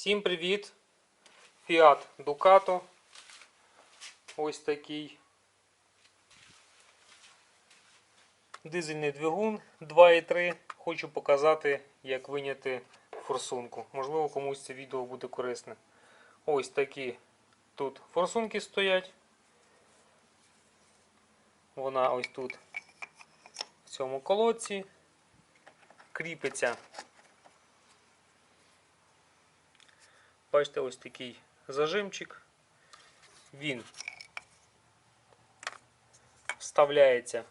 Всім привіт! Fiat Ducato. Ось такий. Дизельний двигун 2.3. Хочу показати, як виняти форсунку. Можливо, комусь це відео буде корисне. Ось такі тут форсунки стоять. Вона ось тут в цьому колодці кріпиться. Бачите, ось такий зажимчик. Він вставляється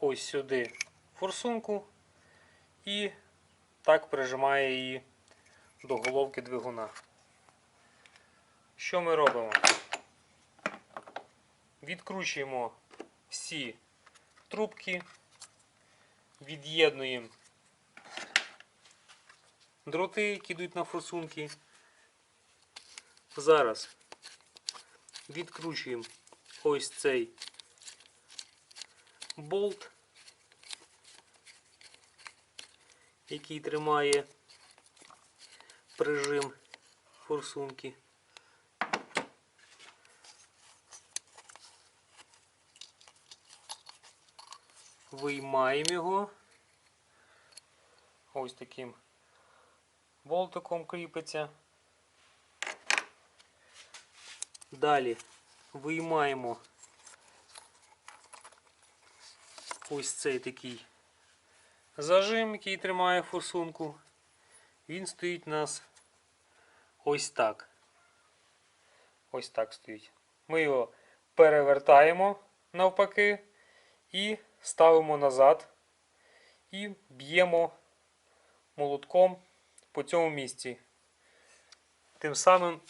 ось сюди форсунку і так прижимає її до головки двигуна. Що ми робимо? Відкручуємо всі трубки, від'єднуємо дроти, які йдуть на форсунки. Зараз відкручуємо ось цей болт, який тримає прижим форсунки. Виймаємо його. Ось таким болтиком кріпиться. Далі виймаємо ось цей такий зажим, який тримає форсунку. Він стоїть у нас ось так. Ось так стоїть. Ми його перевертаємо навпаки і ставимо назад і б'ємо молотком по цьому місці. Тим самим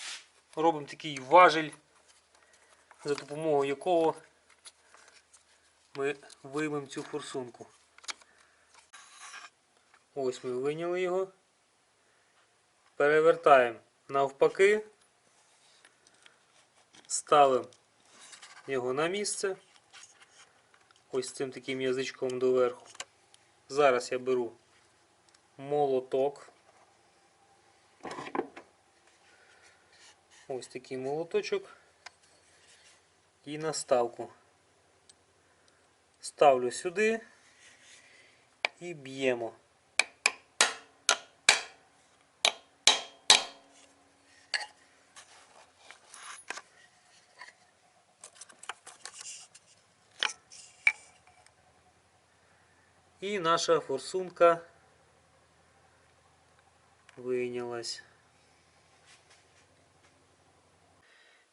робимо такий важель, за допомогою якого ми виймемо цю форсунку. Ось ми вийняли його. Перевертаємо навпаки, ставимо його на місце. Ось цим таким язичком доверху. Зараз я беру молоток. Ось такий молоточок і наставку. Ставлю сюди і б'ємо. І наша форсунка вийнялась.